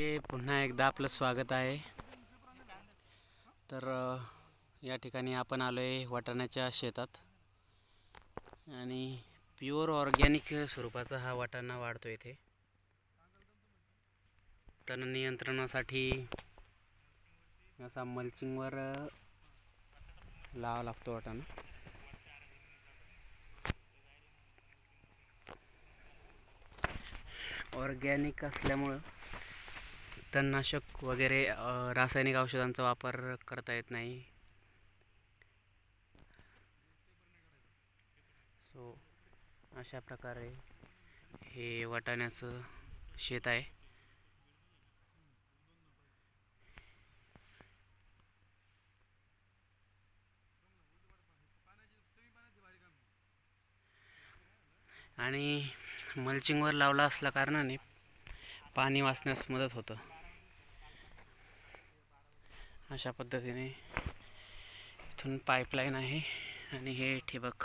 हे पुन्हा एकदा आपलं स्वागत आहे. तर या ठिकाणी आपण आलो आहे वाटाण्याच्या शेतात. आणि प्युअर ऑर्गॅनिक स्वरूपाचा हा वाटाणा वाढतो इथे. तण नियंत्रणासाठी असा मल्चिंगवर लावा लागतो वाटाणा. ऑर्गॅनिक असल्यामुळं तणनाशक वगैरे रासायनिक औषधांचा वापर करता येत नाही. सो अशा प्रकारे हे वाटाण्याचं शेत आहे. आणि मल्चिंगवर लावला असल्या कारणाने पाणी वाचण्यास मदत होतं. अशा पद्धतीने इथून पाईपलाईन आहे आणि हे ठिबक